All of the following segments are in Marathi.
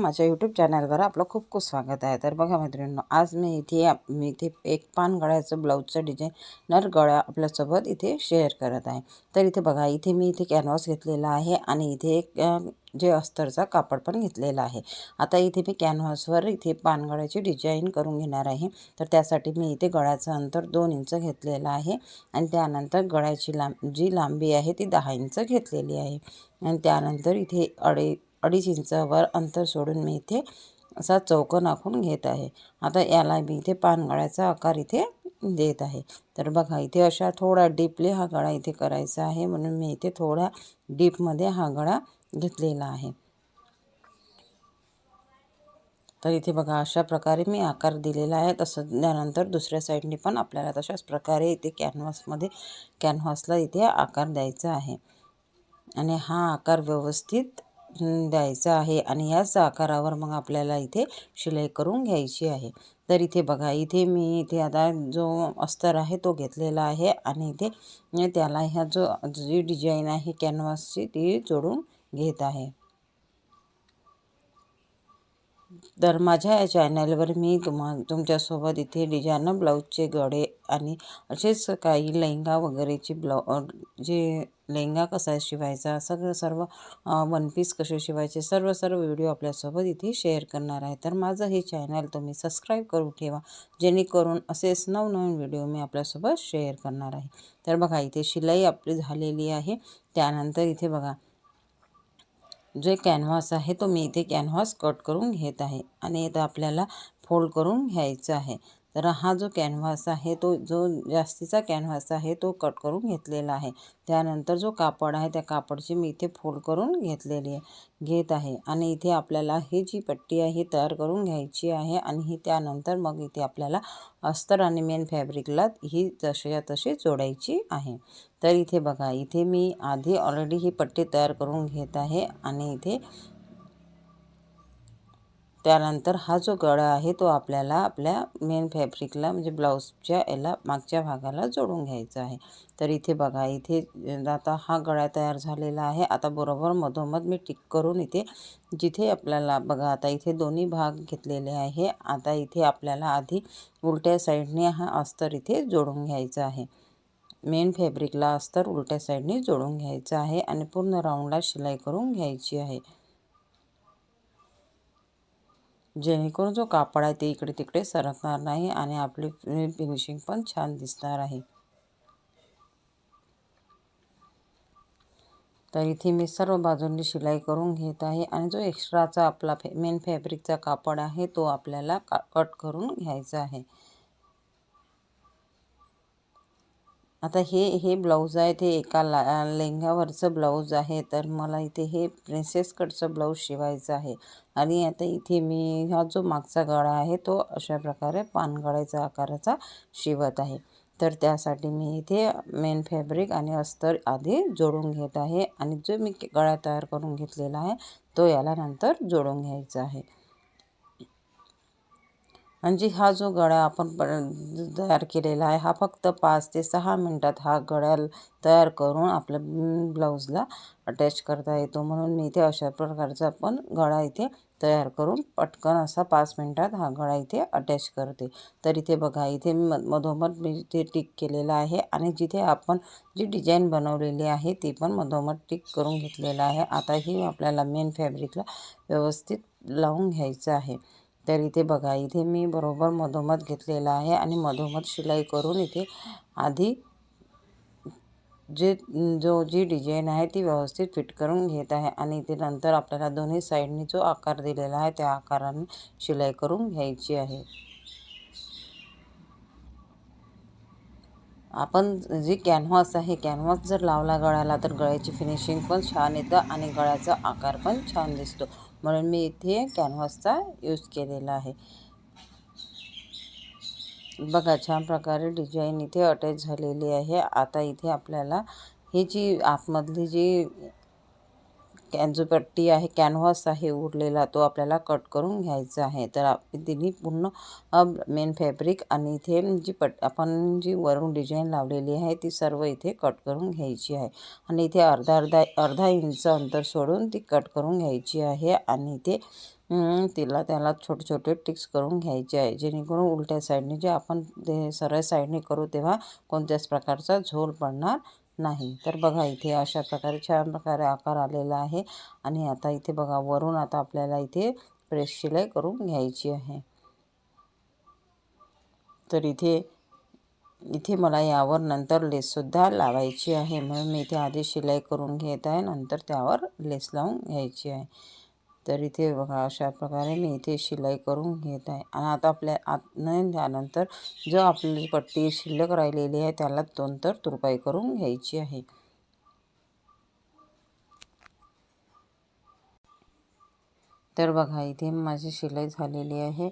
माझ्या यूट्यूब चॅनलवर आपलं खूप खूप स्वागत आहे. तर बघा मैत्रिणींनो आज मी इथे आप- मी इथे एक पान गळ्याचं ब्लाऊजचं डिझाईनर गळ्या आपल्यासोबत इथे शेअर करत आहे. तर इथे बघा इथे मी इथे कॅनव्हास घेतलेला आहे आणि इथे एक जे अस्तरचा कापड पण घेतलेला आहे. आता इथे मी कॅनव्हासवर इथे पानगळ्याची डिझाईन करून घेणार आहे. तर त्यासाठी मी इथे गळ्याचं अंतर दोन इंच घेतलेलं आहे आणि त्यानंतर गळ्याची लांब जी लांबी आहे ती दहा इंच घेतलेली आहे. आणि त्यानंतर इथे अडे अडीच इंचावर अंतर सोडून मी इथे असा चौकन आखून घेत आहे. आता याला मी इथे पानगळ्याचा आकार इथे देत आहे. तर बघा इथे अशा थोडा डीपली हा गळा इथे करायचा आहे म्हणून मी इथे थोडा डीपमध्ये हा गळा घेतलेला आहे. तर इथे बघा अशा प्रकारे मी आकार दिलेला आहे. तसं त्यानंतर दुसऱ्या साईडने पण आपल्याला तशाच प्रकारे इथे कॅनव्हासमध्ये कॅनव्हासला इथे आकार द्यायचा आहे. आणि हा आकार व्यवस्थित द्यायचा आहे आणि याच आकारावर मग आपल्याला इथे शिलाई करून घ्यायची आहे. तर इथे बघा इथे मी इथे आता जो अस्तर आहे तो घेतलेला आहे आणि इथे त्याला ह्या जो जी डिझाईन आहे कॅनव्हासची ती जोडून घेत आहे. तर माझ्या या चॅनलवर मी तुम्हा तुमच्यासोबत इथे डिझायनर ब्लाऊजचे गळे आणि असेच काही लेहंगा वगैरेची ब्लाउ जे लेहंगा कसा शिवायचा सगळं सर्व वन पीस कसे शिवायचे सर्व सर्व व्हिडिओ आपल्यासोबत इथे शेअर करणार आहे. तर माझं हे चॅनल तुम्ही सबस्क्राईब करून ठेवा जेणेकरून असेच नवनवीन व्हिडिओ मी आपल्यासोबत शेअर करणार आहे. तर बघा इथे शिलाई आपली झालेली आहे. त्यानंतर इथे बघा जे कॅनव्हास आहे तो मी इथे कॅनव्हास कट करून घेत आहे आणि इथं आपल्याला फोल्ड करून घ्यायचं आहे. तर हा जो कॅनव्हास आहे तो जो जास्तीचा कॅनव्हास आहे तो कट करून घेतलेला आहे. त्यानंतर जो कापड आहे त्या कापडची मी इथे फोल्ड करून घेतलेली आहे. घेत आहे. आणि इथे आपल्याला ही जी पट्टी आहे ही तयार करून घ्यायची आहे. आणि ही त्यानंतर मग इथे आपल्याला अस्तर आणि मेन फॅब्रिकला ही जशीच्या तशी जोडायची आहे. तर इथे बघा इथे मी आधी ऑलरेडी ही पट्टी तयार करून घेत आहे. आणि इथे त्यानंतर हा जो गळा आहे तो आपल्याला आपल्या मेन फॅब्रिकला म्हणजे ब्लाऊजच्या याला मागच्या भागाला जोडून घ्यायचा आहे. तर इथे बघा इथे आता हा गळा तयार झालेला आहे. आता बरोबर मधोमध मी टिक करून इथे जिथे आपल्याला बघा आता इथे दोन्ही भाग घेतलेले आहे. आता इथे आपल्याला आधी उलट्या साईडने हा अस्तर इथे जोडून घ्यायचा आहे. मेन फॅब्रिकला अस्तर उलट्या साईडने जोडून घ्यायचं आहे आणि पूर्ण राऊंडला शिलाई करून घ्यायची आहे. जेणेकरून जो कापड आहे ते इकडे तिकडे सरकणार नाही आणि आपली फिनिशिंग पण छान दिसणार आहे. तर इथे मी सर्व बाजूंनी शिलाई करून घेत आहे आणि जो एक्स्ट्राचा आपला फे मेन फॅब्रिकचा कापड आहे तो आपल्याला का कट करून घ्यायचा आहे. आता हे हे ब्लाऊज आहे ते एका ला लेंग्यावरचं ब्लाऊज आहे तर मला इथे हे प्रिन्सेस कटचं ब्लाऊज शिवायचं आहे. आणि आता इथे मी हा जो मागचा गळा आहे तो अशा प्रकारे पानगळ्याचा आकाराचा शिवत आहे. तर त्यासाठी मी इथे मेन फॅब्रिक आणि अस्तर आधी जोडून घेत आहे. आणि जो मी गळा तयार करून घेतलेला आहे तो याला नंतर जोडून घ्यायचा आहे. म्हणजे हा जो गळा आपण तयार केलेला आहे हा फक्त पाच ते सहा मिनटात हा गळा तयार करून आपल्या ब्लाऊजला अटॅच करता येतो. म्हणून मी इथे अशा प्रकारचा आपण गळा इथे तयार करून पटकन असा पाच मिनटात हा गळा इथे अटॅच करते. तर इथे बघा इथे मी मधोमध मी इथे टिक केलेला आहे आणि जिथे आपण जी डिझाईन बनवलेली आहे ती पण मधोमध टिक करून घेतलेला आहे. आता ही आपल्याला मेन फॅब्रिकला व्यवस्थित लावून घ्यायचं आहे. तर इथे बघा इथे मी बरोबर मधोमध घेतलेला आहे आणि मधोमध शिलाई करून इथे आधी जे जो जी डिझाईन आहे ती व्यवस्थित फिट करून घेत आहे आणि इथे नंतर आपल्याला दोन्ही साईडनी जो आकार दिलेला आहे त्या आकाराने शिलाई करून घ्यायची आहे. आपण जी कॅनव्हास आहे कॅनव्हास जर लावला गळ्याला तर गळ्याची फिनिशिंग पण छान येतं आणि गळ्याचा आकार पण छान दिसतो. म्हणून मी इथे कॅनव्हासचा यूज केलेला आहे. बघा छान प्रकारे डिझाईन इथे अटॅच झालेली आहे. आता इथे आपल्याला ही जी आतमधली जी कॅन जो पट्टी आहे कॅनव्हास आहे उरलेला तो आपल्याला कट करून घ्यायचा आहे. तर तिन्ही पूर्ण मेन फॅब्रिक आणि इथे जी पट आपण जी वरून डिझाईन लावलेली आहे ती सर्व इथे कट करून घ्यायची आहे. आणि इथे अर्धा अर्धा अर्धा इंच अंतर सोडून ती कट करून घ्यायची आहे आणि इथे तिला त्याला छोटे छोटे टिक्स करून घ्यायचे आहे. जेणेकरून उलट्या साईडने जे आपण ते सरळ साईडने करू तेव्हा कोणत्याच प्रकारचा झोल पडणार नाही. तर बघा इथे अशा प्रकारे छान प्रकारे आकार आलेला आहे. आणि आता इथे बघा वरून आता आपल्याला इथे प्रेस शिलाई करून घ्यायची आहे. तर इथे इथे मला यावर नंतर लेससुद्धा लावायची आहे. म्हणून मी इथे आधी शिलाई करून घेत आहे. नंतर त्यावर लेस लावून घ्यायची आहे. तर इथे बघा अशा प्रकारे मी इथे शिलाई करून घेत आहे. आणि आता आपल्या आत त्यानंतर जो आपली पट्टी शिल्लक राहिलेली आहे त्याला दोन तर तुरपाई करून घ्यायची आहे. तर बघा इथे माझी शिलाई झालेली आहे.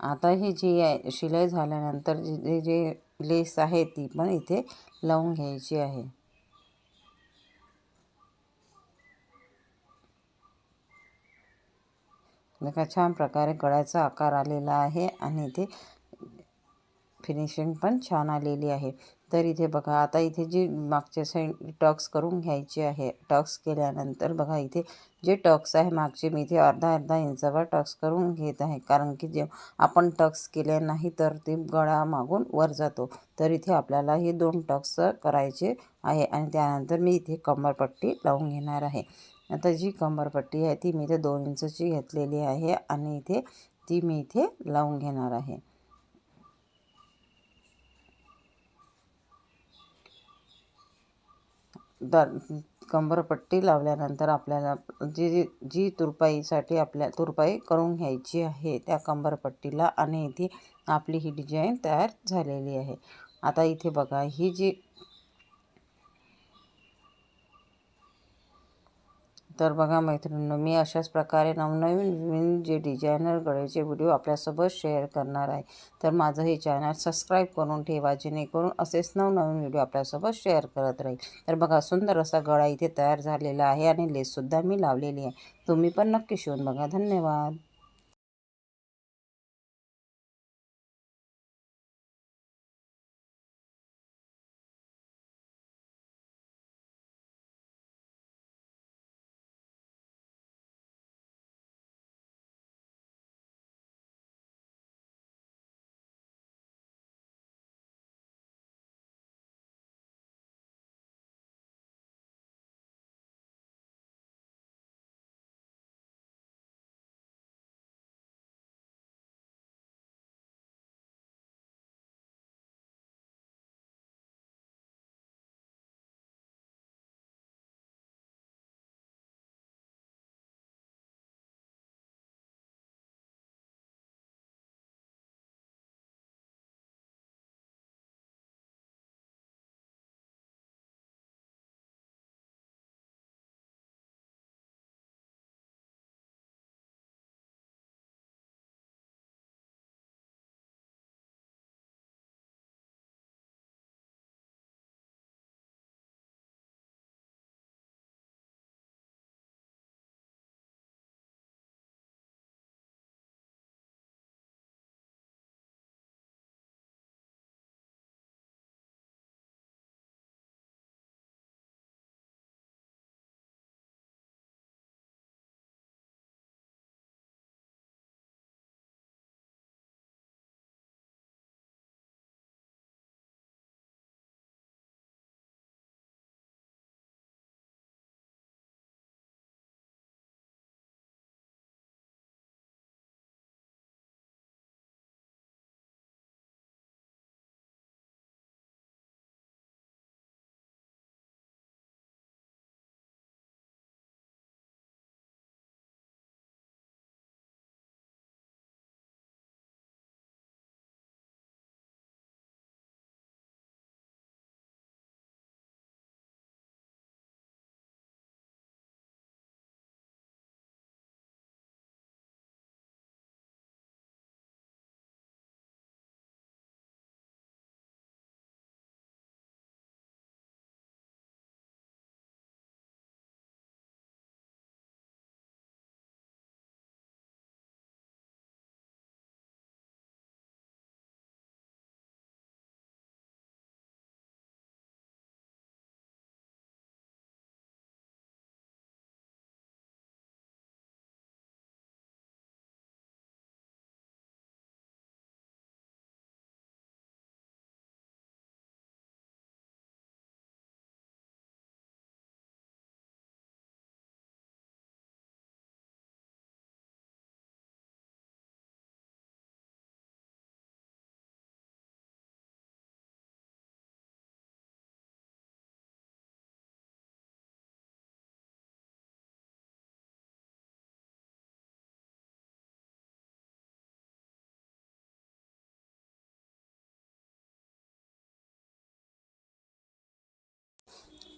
आता ही जी आहे शिलाई झाल्यानंतर जे जे लेस आहे ती पण इथे लावून घ्यायची आहे. बघा छान प्रकारे गळ्याचा आकार आलेला आहे आणि इथे फिनिशिंग पण छान आलेली आहे. तर इथे बघा आता इथे जी मागच्या साईड टक्स करून घ्यायची आहे टक्स केल्यानंतर बघा इथे जे टक्स आहे मागचे मी इथे अर्धा अर्धा इंचावर टक्स करून घेत आहे. कारण की जे आपण टक्स केले नाही तर ते गळा मागून वर जातो. तर इथे आपल्याला हे दोन टक्स करायचे आहे आणि त्यानंतर मी इथे कमरपट्टी लावून घेणार आहे. आता जी कंबरपट्टी आहे ती मी इथे दोन इंचची घेतलेली आहे आणि इथे ती मी इथे लावून घेणार आहे. दर कंबरपट्टी लावल्यानंतर आपल्याला जी जी जी तुरपाईसाठी आपल्या तुरपाई करून घ्यायची आहे त्या कंबरपट्टीला आणि इथे आपली ही डिझाईन तयार झालेली आहे. आता इथे बघा ही जी तर बघा मैत्रिणींनो मी अशाच प्रकारे नवनवीन नवीन जे डिझायनर गळ्याचे व्हिडिओ आपल्यासोबत शेअर करणार आहे. तर माझं हे चॅनल सबस्क्राईब करून ठेवा जेणेकरून असेच नवनवीन व्हिडिओ आपल्यासोबत शेअर करत राहील. तर बघा सुंदर असा गळा इथे तयार झालेला आहे आणि लेससुद्धा मी लावलेली आहे. तुम्ही पण नक्की शिवून बघा. धन्यवाद.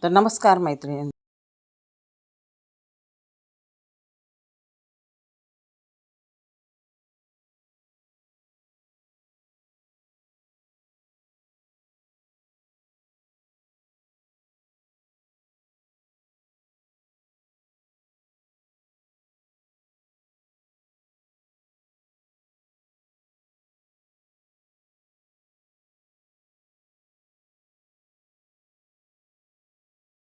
तर नमस्कार मैत्रिणी